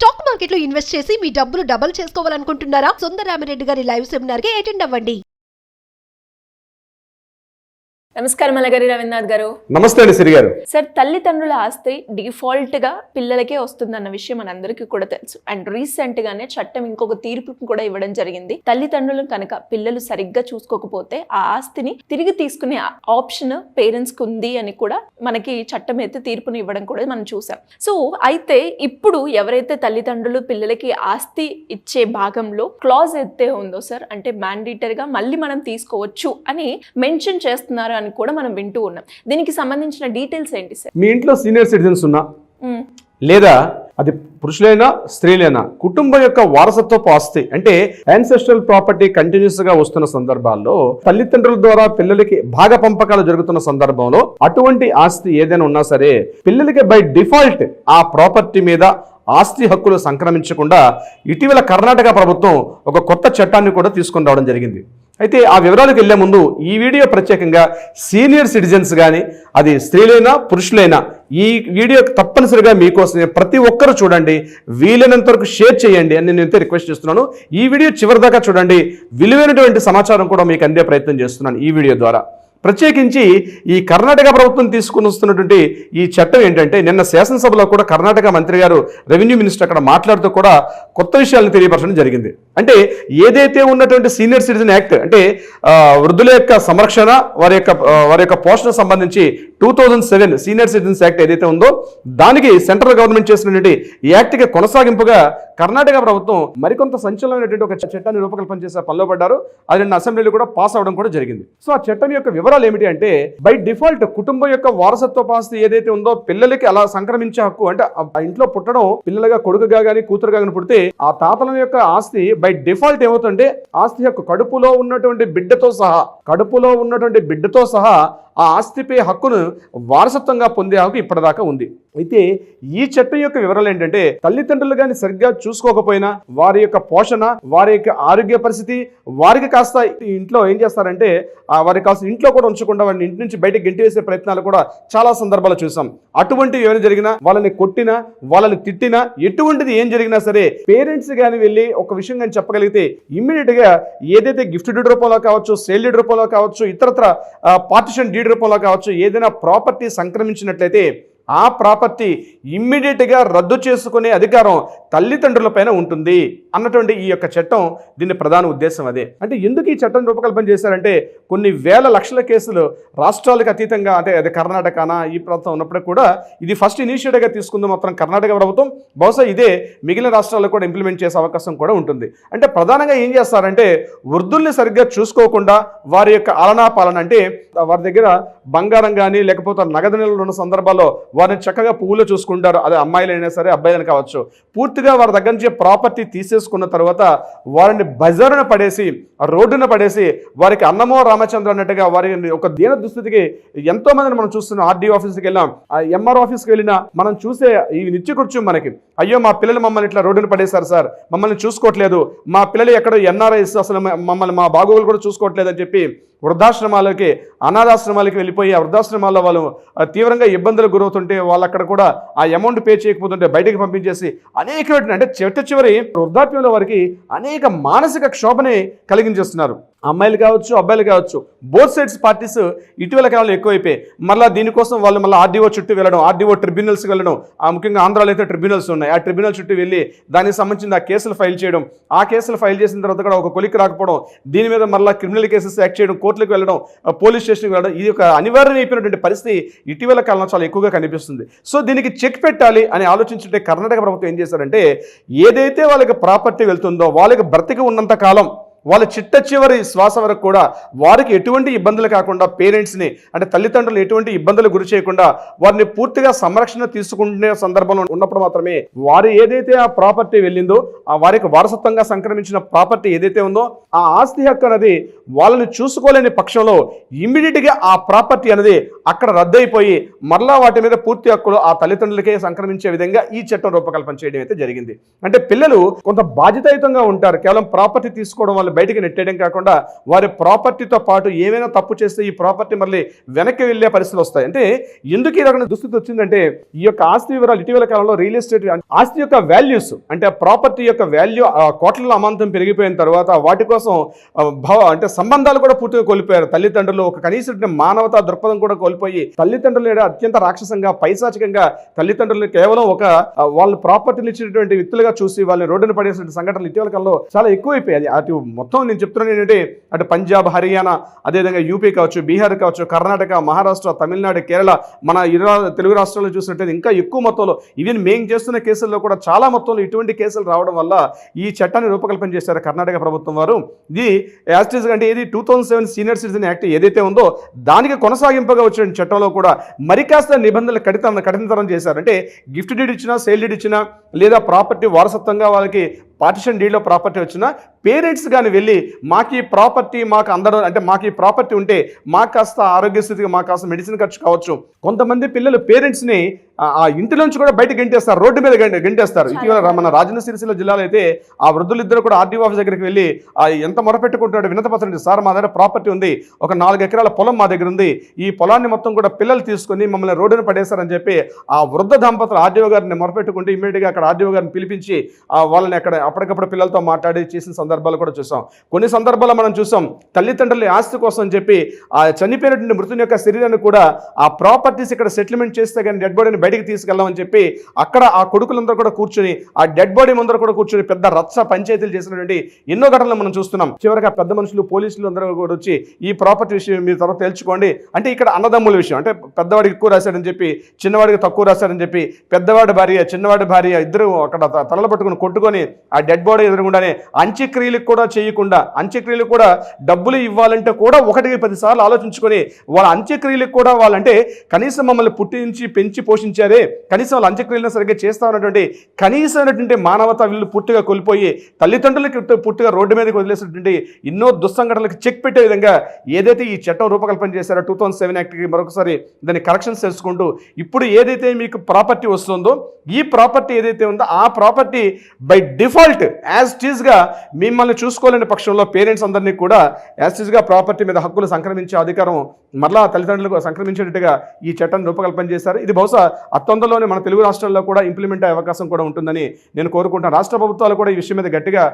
Stock మార్కెట్లో invest చేసి మీ డబ్బులు డబుల్ చేసుకోవాలనుకుంటున్నారా? సుందరరామిరెడ్డి గారి లైవ్ సెమినార్కి అటెండ్ అవ్వండి. నమస్కారం అలగారి రవీంద్రనాథ్ గారు. నమస్తే అండి సిరి గారు. సార్ తల్లిదండ్రుల ఆస్తి డిఫాల్ట్గా పిల్లలకే వస్తుందన్న విషయం మనందరికీ కూడా తెలుసు. అండ్ రీసెంట్ గానే చట్టం ఇంకొక తీర్పు కూడా ఇవ్వడం జరిగింది. తల్లిదండ్రులు కనుక పిల్లలు సరిగ్గా చూసుకోకపోతే ఆ ఆస్తిని తిరిగి తీసుకునే ఆప్షన్ పేరెంట్స్కి ఉంది అని కూడా మనకి చట్టం అయితే తీర్పుని ఇవ్వడం కూడా మనం చూసాం. సో అయితే ఇప్పుడు ఎవరైతే తల్లిదండ్రులు పిల్లలకి ఆస్తి ఇచ్చే భాగంలో క్లాజ్ అయితే ఉందో సార్ అంటే మ్యాండేటరీగా మళ్ళీ మనం తీసుకోవచ్చు అని మెన్షన్ చేస్తున్నారు అని కూడా మనం వింటూ ఉన్నాం. దీనికి సంబంధించిన డీటెయిల్స్ ఏంటి సార్? మీ ఇంట్లో సీనియర్ సిటిజన్స్ ఉన్నా. లేదా అది పురుషులైనా స్త్రీలైనా కుటుంబం యొక్క వారసత్వపు ఆస్తి అంటే యాన్సెస్ట్రల్ ప్రాపర్టీ కంటిన్యూస్గా వస్తున్న సందర్భాల్లో తల్లిదండ్రుల ద్వారా పిల్లలకి భాగ పంపకాలు జరుగుతున్న సందర్భంలో అటువంటి ఆస్తి ఏదైనా ఉన్నా సరే పిల్లలకి బై డిఫాల్ట్ ఆ ప్రాపర్టీ మీద ఆస్తి హక్కులు సంక్రమించకుండా ఇటీవల కర్ణాటక ప్రభుత్వం ఒక కొత్త చట్టాన్ని కూడా తీసుకొని రావడం జరిగింది. అయితే ఆ వివరాలకు వెళ్ళే ముందు ఈ వీడియో ప్రత్యేకంగా సీనియర్ సిటిజన్స్ కానీ అది స్త్రీలైనా పురుషులైనా ఈ వీడియో తప్పనిసరిగా మీకోసమే ప్రతి ఒక్కరు చూడండి. వీలైనంత వరకు షేర్ చేయండి అని నేను రిక్వెస్ట్ చేస్తున్నాను. ఈ వీడియో చివరి దాకా చూడండి. విలువైనటువంటి సమాచారం కూడా మీకు అందే ప్రయత్నం చేస్తున్నాను ఈ వీడియో ద్వారా. ప్రత్యేకించి ఈ కర్ణాటక ప్రభుత్వం తీసుకుని వస్తున్నటువంటి ఈ చట్టం ఏంటంటే నిన్న శాసనసభలో కూడా కర్ణాటక మంత్రి గారు రెవెన్యూ మినిస్టర్ అక్కడ మాట్లాడుతూ కూడా కొత్త విషయాలను తెలియపరచడం జరిగింది. అంటే ఏదైతే ఉన్నటువంటి సీనియర్ సిటిజన్ యాక్ట్ అంటే వృద్ధుల యొక్క సంరక్షణ వారి యొక్క వారి యొక్క పోషణ సంబంధించి two thousand seven senior citizens act ఏదైతే ఉందో దానికి సెంట్రల్ గవర్నమెంట్ చేసినటువంటి ఈ యాక్ట్కి కొనసాగింపుగా కర్ణాటక ప్రభుత్వం మరికొంత సంచలనమైనటువంటి ఒక చట్టాన్ని రూపకల్పన చేసే పనిలో పడ్డారు. అది నిన్న అసెంబ్లీలో కూడా పాస్ అవడం కూడా జరిగింది. సో ఆ చట్టం యొక్క వివరాలు ఏమిటి అంటే బై డిఫాల్ట్ కుటుంబం యొక్క వారసత్వ పాస్తి ఏదైతే ఉందో పిల్లలకి అలా సంక్రమించే హక్కు అంటే ఆ ఇంట్లో పుట్టడం పిల్లలుగా కొడుకుగా గానీ కూతురుగా కానీ పుడితే ఆ తాతల యొక్క ఆస్తి బై డిఫాల్ట్ ఏమవుతుంటే ఆస్తి యొక్క కడుపులో ఉన్నటువంటి బిడ్డతో సహా కడుపులో ఉన్నటువంటి బిడ్డతో సహా ఆ ఆస్తిపై హక్కును వారసత్వంగా పొందే హక్కు ఇప్పటిదాకా ఉంది. అయితే ఈ చట్టం యొక్క వివరాలు ఏంటంటే తల్లిదండ్రులు కానీ సరిగ్గా చూసుకోకపోయినా వారి యొక్క పోషణ వారి యొక్క ఆరోగ్య పరిస్థితి వారికి కాస్త ఇంట్లో ఏం చేస్తారంటే వారికి వారి కాస్త ఇంట్లో కూడా ఉంచకుండా వారిని ఇంటి నుంచి బయటకు గెంటివేసే ప్రయత్నాలు కూడా చాలా సందర్భాలు చూసాం. అటువంటివి ఏమైనా జరిగినా వాళ్ళని కొట్టినా వాళ్ళని తిట్టినా ఎటువంటిది ఏం జరిగినా సరే పేరెంట్స్ కానీ వెళ్ళి ఒక విషయం కానీ చెప్పగలిగితే ఇమ్మీడియట్గా ఏదైతే గిఫ్ట్ డీడ్ రూపంలో కావచ్చు సేల్ డీడ్ రూపంలో కావచ్చు ఇతరత్ర పార్టిషన్ డీడ్ రూపంలో కావచ్చు. ఏదైనా ప్రాపర్టీ సంక్రమించినట్లయితే ఆ ప్రాపర్టీ ఇమ్మీడియట్గా రద్దు చేసుకునే అధికారం తల్లిదండ్రుల పైన ఉంటుంది అన్నటువంటి ఈ యొక్క చట్టం దీని ప్రధాన ఉద్దేశం అదే. అంటే ఎందుకు ఈ చట్టం రూపకల్పన చేశారంటే కొన్ని వేల లక్షల కేసులు రాష్ట్రాలకు అతీతంగా అంటే అది కర్ణాటకనా ఈ ప్రాంతం ఉన్నప్పుడు కూడా ఇది ఫస్ట్ ఇనిషియేటివ్గా తీసుకుంది మాత్రం కర్ణాటక ప్రభుత్వం. బహుశా ఇదే మిగిలిన రాష్ట్రాల్లో కూడా ఇంప్లిమెంట్ చేసే అవకాశం కూడా ఉంటుంది. అంటే ప్రధానంగా ఏం చేస్తారంటే వృద్ధుల్ని సరిగ్గా చూసుకోకుండా వారి యొక్క ఆలనా పాలన అంటే వారి దగ్గర బంగారం కానీ లేకపోతే నగదు నిల్వలు ఉన్న సందర్భాల్లో వారిని చక్కగా పువ్వులు చూసుకుంటారు. అదే అమ్మాయిలైనా సరే అబ్బాయిలైనా కావచ్చు. పూర్తిగా వారి దగ్గర నుంచి ప్రాపర్టీ తీసేసుకున్న తర్వాత వారిని బజారున పడేసి రోడ్డున పడేసి వారికి అన్నమో రామచంద్ర అన్నట్టుగా వారిని ఒక దీన దుస్థితికి ఎంతో మందిని మనం చూస్తున్నాం ఆర్డీ ఆఫీస్కి వెళ్ళాం. ఆ ఎంఆర్ ఆఫీస్కి వెళ్ళినా మనం చూసే ఈ నిత్య కూర్చు మనకి. అయ్యో మా పిల్లలు మమ్మల్ని ఇట్లా రోడ్డున పడేశారు సార్. మమ్మల్ని చూసుకోవట్లేదు. మా పిల్లలు ఎక్కడ ఎన్ఆర్ఐస్ అసలు మమ్మల్ని మా బాగోగులు కూడా చూసుకోవట్లేదు అని చెప్పి వృద్ధాశ్రమాలకి అనాథాశ్రమాలకి వెళ్ళిపోయి ఆ వృద్ధాశ్రమాల్లో వాళ్ళు తీవ్రంగా ఇబ్బందులకు గురవుతుంటే వాళ్ళు అక్కడ కూడా ఆ అమౌంట్ పే చేయకపోతుంటే బయటకు పంపించేసి అనేకమైన అంటే చిట్ట చివరి వృద్ధాప్యంలో వారికి అనేక మానసిక క్షోభని కలిగించేస్తున్నారు. అమ్మాయిలు కావచ్చు అబ్బాయిలు కావచ్చు బోత్ సైడ్స్ పార్టీస్ ఇటీవల కాలంలో ఎక్కువైపోయాయి. మళ్ళీ దీనికోసం వాళ్ళు మళ్ళీ ఆర్డీఓ చుట్టూ వెళ్ళడం ఆర్డీఓ ట్రిబ్యునల్స్కి వెళ్ళడం ఆ ముఖ్యంగా ఆంధ్రాలో అయితే ట్రిబ్యునల్స్ ఉన్నాయి. ఆ ట్రిబ్యునల్ చుట్టూ వెళ్ళి దానికి సంబంధించిన ఆ కేసులు ఫైల్ చేయడం ఆ కేసులు ఫైల్ చేసిన తర్వాత కూడా ఒక కొలికి రాకపోవడం దీని మీద మళ్ళీ క్రిమినల్ కేసెస్ యాక్ట్ చేయడం కోర్టులకు వెళ్ళడం పోలీస్ స్టేషన్కి వెళ్ళడం ఇది ఒక అనివార్యం అయిపోయినటువంటి పరిస్థితి ఇటీవల కాలంలో చాలా ఎక్కువగా కనిపిస్తుంది. సో దీనికి చెక్ పెట్టాలి అని ఆలోచించుంటే కర్ణాటక ప్రభుత్వం ఏం చేశారంటే ఏదైతే వాళ్ళకి ప్రాపర్టీ వెళ్తుందో వాళ్ళకి బ్రతికి ఉన్నంత కాలం వాళ్ళ చిట్ట చివరి శ్వాస వరకు కూడా వారికి ఎటువంటి ఇబ్బందులు కాకుండా పేరెంట్స్ని అంటే తల్లిదండ్రులు ఎటువంటి ఇబ్బందులు గురి చేయకుండా వారిని పూర్తిగా సంరక్షణ తీసుకునే సందర్భంలో ఉన్నప్పుడు మాత్రమే వారు ఏదైతే ఆ ప్రాపర్టీ వెళ్ళిందో ఆ వారికి వారసత్వంగా సంక్రమించిన ప్రాపర్టీ ఏదైతే ఉందో ఆ ఆస్తి హక్కు అనేది వాళ్ళని చూసుకోలేని పక్షంలో ఇమ్మీడియట్గా ఆ ప్రాపర్టీ అనేది అక్కడ రద్దయిపోయి మరలా వాటి మీద పూర్తి హక్కులు ఆ తల్లిదండ్రులకే సంక్రమించే విధంగా ఈ చట్టం రూపకల్పన చేయడం అయితే జరిగింది. అంటే పిల్లలు కొంత బాధ్యతాయుతంగా ఉంటారు. కేవలం ప్రాపర్టీ తీసుకోవడం వల్ల బయటికి నెట్టేయడం కాకుండా వారి ప్రాపర్టీతో పాటు ఏమైనా తప్పు చేస్తే ఈ ప్రాపర్టీ మళ్ళీ వెనక్కి వెళ్ళే పరిస్థితులు వస్తాయి. అంటే ఎందుకు ఈ రకమైన దుస్థితి వచ్చిందంటే ఈ యొక్క ఆస్తి వివరాలు ఇటీవల కాలంలో రియల్ ఎస్టేట్ ఆస్తి యొక్క వాల్యూస్ అంటే ప్రాపర్టీ యొక్క వాల్యూ కోట్ల అమాంతం పెరిగిపోయిన తర్వాత వాటి కోసం భావ అంటే సంబంధాలు కూడా పూర్తిగా కోల్పోయారు. తల్లిదండ్రులు ఒక కనీస మానవతా దృక్పథం కూడా కోల్పోయి తల్లిదండ్రులు అత్యంత రాక్షసంగా పైశాచికంగా తల్లిదండ్రులు కేవలం ఒక వాళ్ళ ప్రాపర్టీలు ఇచ్చినటువంటి వ్యక్తులుగా చూసి వాళ్ళని రోడ్డున పడేసిన సంఘటనలు ఇటీవల కాలంలో చాలా ఎక్కువైపోయాయి. అటు మొత్తం నేను చెప్తున్నాను ఏంటంటే అటు పంజాబ్ హర్యానా అదేవిధంగా యూపీ కావచ్చు బీహార్ కావచ్చు కర్ణాటక మహారాష్ట్ర తమిళనాడు కేరళ మన ఇరు తెలుగు రాష్ట్రాల్లో చూసినట్టు ఇంకా ఎక్కువ మొత్తంలో ఈవెన్ మేము చేస్తున్న కేసుల్లో కూడా చాలా మొత్తంలో ఇటువంటి కేసులు రావడం వల్ల ఈ చట్టాన్ని రూపకల్పన చేశారు కర్ణాటక ప్రభుత్వం వారు. ఇది యాజ్ అంటే ఇది two thousand seven senior citizen act ఏదైతే ఉందో దానికి కొనసాగింపుగా వచ్చిన చట్టంలో కూడా మరి కాస్త నిబంధనలు కఠిన కఠినతరం చేశారు. అంటే గిఫ్ట్ డీడ్ ఇచ్చినా సేల్ డీడ్ ఇచ్చినా లేదా ప్రాపర్టీ వారసత్వంగా వాళ్ళకి పార్టిషన్ డీడ్లో ప్రాపర్టీ వచ్చినా పేరెంట్స్ కానీ వెళ్ళి మాకు ఈ ప్రాపర్టీ మాకు అందడం అంటే మాకు ఈ ప్రాపర్టీ ఉంటే మాకు కాస్త ఆరోగ్య స్థితికి మాకు కాస్త మెడిసిన్ ఖర్చు కావచ్చు. కొంతమంది పిల్లలు పేరెంట్స్ని ఆ ఇంటి నుంచి కూడా బయట గెంటేస్తారు రోడ్డు మీద గెంట- గెంటేస్తారు. ఇటీవల మన రాజన్న సిరిసిల్ల జిల్లాలో అయితే ఆ వృద్ధులిద్దరు కూడా ఆర్డీ ఆఫీస్ దగ్గరికి వెళ్ళి ఎంత మొరపెట్టుకుంటున్నాడు వినతపత్రం సార్ మా దగ్గర ప్రాపర్టీ ఉంది. ఒక నాలుగు ఎకరాల పొలం మా దగ్గర ఉంది. ఈ పొలాన్ని మొత్తం కూడా పిల్లలు తీసుకొని మమ్మల్ని రోడ్డున పడేశారని చెప్పి ఆ వృద్ధ దంపతులు ఆర్డీఓ గారిని మొరపెట్టుకుంటే ఇమీడియట్గా అక్కడ ఆర్డీఓ గారిని పిలిపించి ఆ వాళ్ళని అక్కడ అప్పటికప్పుడు పిల్లలతో మాట్లాడి చేసిన సందర్భాలు కూడా చూసాం. కొన్ని సందర్భాల్లో మనం చూసాం తల్లిదండ్రుల ఆస్తి కోసం చెప్పి ఆ చనిపోయినటువంటి మృతుని యొక్క శరీరాన్ని కూడా ఆ ప్రాపర్టీస్ ఇక్కడ సెటిల్మెంట్ చేస్తే కానీ డెడ్ బాడీని బయటికి తీసుకెళ్ళామని చెప్పి అక్కడ ఆ కొడుకులందరూ కూడా కూర్చొని ఆ డెడ్ బాడీ ముందర కూడా కూర్చొని పెద్ద రచ్చ పంచాయతీలు చేసినటువంటి ఎన్నో ఘటనలు మనం చూస్తున్నాం. చివరికి పెద్ద మనుషులు పోలీసులు అందరూ కూడా వచ్చి ఈ ప్రాపర్టీ విషయం మీరు తర్వాత తెలుసుకోండి. అంటే ఇక్కడ అన్నదమ్ముల విషయం అంటే పెద్దవాడికి ఎక్కువ రాశాడని చెప్పి చిన్నవాడికి తక్కువ రాశాడని చెప్పి పెద్దవాడి భార్య చిన్నవాడి భార్య ఇద్దరు అక్కడ తలలు పట్టుకుని కొట్టుకొని ఆ డెడ్ బాడీ ఎదురుగుండానే అంత్యక్రియలకు కూడా చేయకుండా అంత్యక్రియలకు కూడా డబ్బులు ఇవ్వాలంటే కూడా ఒకటికి పదిసార్లు ఆలోచించుకొని వాళ్ళ అంత్యక్రియలకు కూడా వాళ్ళంటే కనీసం మమ్మల్ని పుట్టించి పెంచి పోషించారే. కనీసం వాళ్ళ అంత్యక్రియలను సరిగ్గా చేస్తా ఉన్నటువంటి కనీసమైనటువంటి మానవత వీళ్ళు పుట్టుగా కోల్పోయి తల్లిదండ్రులకి పుట్టుగా రోడ్డు మీదకి వదిలేసినటువంటి ఎన్నో దుస్సంఘటనలకు చెక్ పెట్టే విధంగా ఏదైతే ఈ చట్టం రూపకల్పన చేశారో టూ థౌసండ్ సెవెన్ యాక్ట్కి మరొకసారి దాన్ని కరెక్షన్స్ చేసుకుంటూ ఇప్పుడు ఏదైతే మీకు ప్రాపర్టీ వస్తుందో ఈ ప్రాపర్టీ ఏదైతే ఉందో ఆ ప్రాపర్టీ బై డిఫాల్ట్ యాజ్ టీజ్గా మిమ్మల్ని చూసుకోలేని పక్షంలో పేరెంట్స్ అందరినీ కూడా యాజ్ టీజ్గా ప్రాపర్టీ మీద హక్కులు సంక్రమించే అధికారం మరలా తల్లిదండ్రులకు సంక్రమించేటట్టుగా ఈ చట్టాన్ని రూపకల్పన చేశారు. ఇది బహుశా అత్తొందరలోనే మన తెలుగు రాష్ట్రాల్లో కూడా ఇంప్లిమెంట్ అయ్యే అవకాశం కూడా ఉంటుందని నేను కోరుకుంటున్నాను రాష్ట్ర ప్రభుత్వాలు కూడా ఈ విషయం మీద గట్టిగా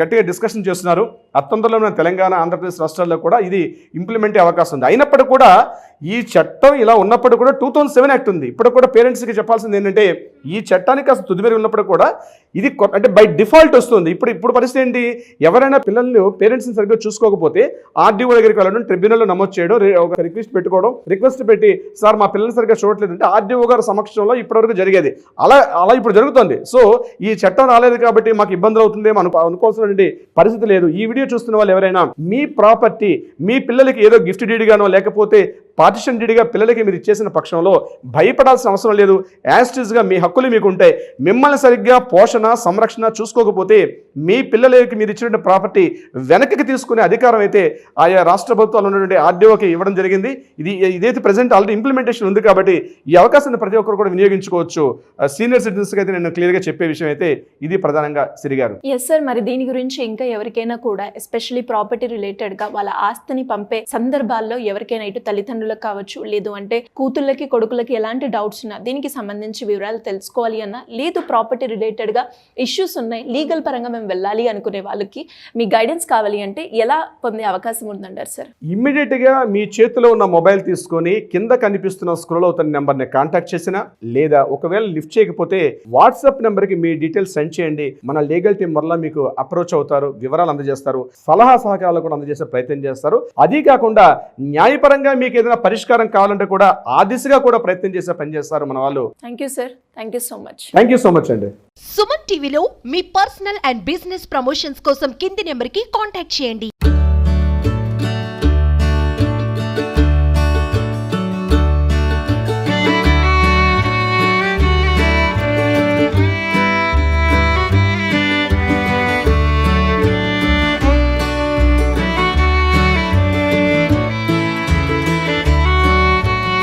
గట్టిగా డిస్కషన్ చేస్తున్నారు. అత్తొందరలో తెలంగాణ ఆంధ్రప్రదేశ్ రాష్ట్రాల్లో కూడా ఇది ఇంప్లిమెంట్ అయ్యే అవకాశం ఉంది. అయినప్పటికీ కూడా ఈ చట్టం ఇలా ఉన్నప్పుడు కూడా టూ థౌజండ్ సెవెన్ యాక్ట్ ఉంది. ఇప్పుడు కూడా పేరెంట్స్కి చెప్పాల్సింది ఏంటంటే ఈ చట్టానికి కాస్త తుదిమెరుగు ఉన్నప్పుడు కూడా ఇది అంటే బై డిఫాల్ట్ వస్తుంది. ఇప్పుడు ఇప్పుడు పరిస్థితి ఏంటి? ఎవరైనా పిల్లల్ని పేరెంట్స్ని సరిగ్గా చూసుకోకపోతే ఆర్డీఓ దగ్గరికి వెళ్ళడం ట్రిబ్యునల్లో నమోదు చేయడం ఒక రిక్వెస్ట్ పెట్టుకోవడం రిక్వెస్ట్ పెట్టి సార్ మా పిల్లల్ని సరిగ్గా చూడట్లేదు అంటే ఆర్డీఓ గారి సమక్షంలో ఇప్పటివరకు జరిగేది. అలా అలా ఇప్పుడు జరుగుతుంది. సో ఈ చట్టం రాలేదు కాబట్టి మాకు ఇబ్బందులు అవుతుందేమో అను అనుకోవాల్సినటువంటి పరిస్థితి లేదు. ఈ వీడియో చూస్తున్న వాళ్ళు ఎవరైనా మీ ప్రాపర్టీ మీ పిల్లలకి ఏదో గిఫ్ట్ డీడీగానో లేకపోతే పార్టిషన్డిడిగా పిల్లలకి మీరు ఇచ్చేసిన పక్షంలో భయపడాల్సిన అవసరం లేదు. యాస్టిజ్గా మీ హక్కులు మీకు ఉంటాయి మిమ్మల్ని సరిగ్గా పోషణ సంరక్షణ చూసుకోకపోతే మీ పిల్లలకి మీరు ఇచ్చినటువంటి ప్రాపర్టీ వెనక్కి తీసుకునే అధికారం అయితే ఆయా రాష్ట్ర ప్రభుత్వాలు ఉన్నటువంటి ఆర్డీఓకి ఇవ్వడం జరిగింది. ఇది ఇదైతే ప్రజెంట్ ఆల్రెడీ ఇంప్లిమెంటేషన్ ఉంది కాబట్టి ఈ అవకాశాన్ని ప్రతి ఒక్కరు కూడా వినియోగించుకోవచ్చు. Uh, సీనియర్ సిటిజన్స్కి అయితే నేను క్లియర్గా చెప్పే విషయం అయితే ఇది ప్రధానంగా సిరిగారు ఎస్ సార్ మరి దీని గురించి ఇంకా ఎవరికైనా కూడా ఎస్పెషల్లీ ప్రాపర్టీ రిలేటెడ్గా వాళ్ళ ఆస్తిని పంపే సందర్భాల్లో ఎవరికైనా ఇటు తల్లిదండ్రులకు కావచ్చు లేదు అంటే కూతుళ్ళకి కొడుకులకి ఎలాంటి డౌట్స్ ఉన్నా దీనికి సంబంధించి వివరాలు తెలుసుకోవాలి అన్నా లేదు ప్రాపర్టీ రిలేటెడ్గా ఇష్యూస్ ఉన్నాయి లీగల్ పరంగా మేము వెళ్ళాలి అనుకునే వాళ్ళకి మీ గైడెన్స్ కావాలి అంటే ఎలా పొందే అవకాశం ఉందంటారు సార్ ఇమ్మీడియట్గా మీ చేతిలో ఉన్న మొబైల్ తీసుకొని కింద కనిపిస్తున్న స్క్రోల్ అవుతున్న నెంబర్ని కాంటాక్ట్ చేసినా లేదా ఒకవేళ లిఫ్ట్ చేయకపోతే వాట్సాప్ నెంబర్కి మీ డీటెయిల్స్ సెండ్ చేయండి. మన లీగల్ టీం వల్ల మీకు అప్రోచ్ అవుతారు వివరాలు అందజేస్తారు సలహా సహకారాలు కూడా అందజేసే ప్రయత్నం చేస్తారు. అది కాకుండా న్యాయపరంగా మీకు ఏదైనా ఏదైనా పరిష్కారం కావాలంటే కూడా ఆ దిశగా కూడా ప్రయత్నం చేసే పని చేస్తారు మన వాళ్ళు. Thank you sir thank you so much thank you so much అండి. సుమన్ టీవీలో మీ పర్సనల్ అండ్ బిజినెస్ ప్రమోషన్స్ కోసం కింది నెంబర్కి కాంటాక్ట్ చేయండి.